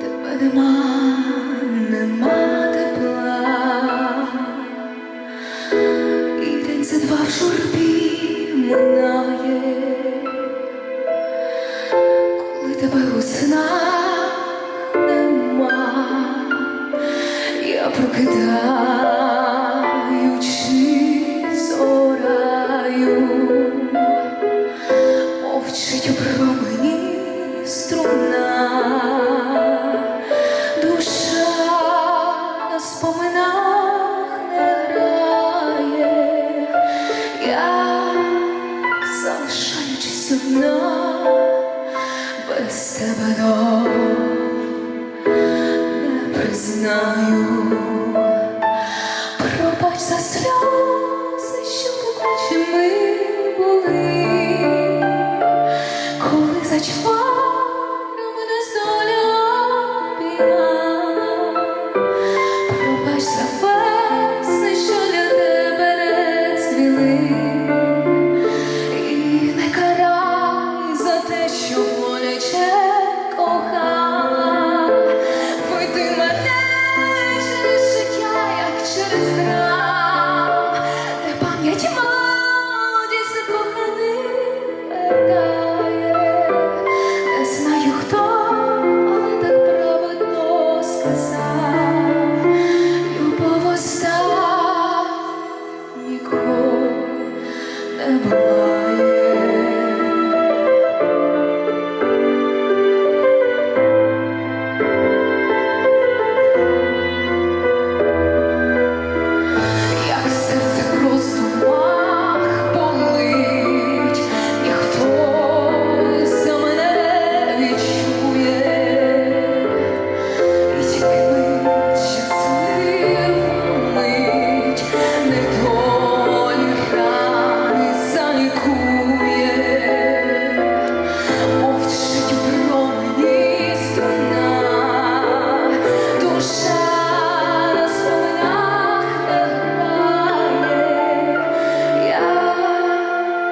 тебе нема, нема тепла, і день два в журбі минає, коли тебе у нема, я прокидаючи зораю, мовчить у промені струна, душа на споминах я залишаючись одна, без тебе не признаю.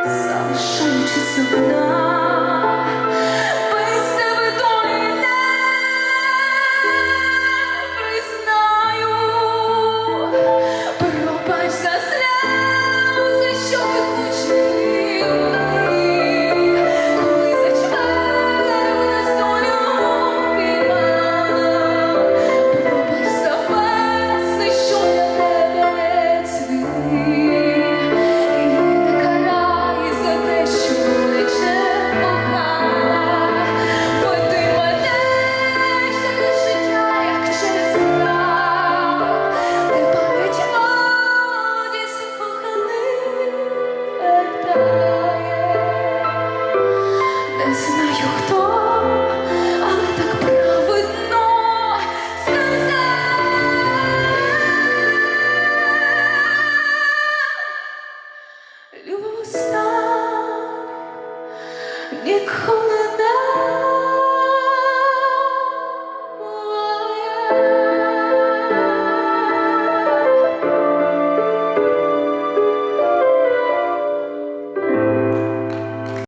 丧失勇气，怎能？як холода.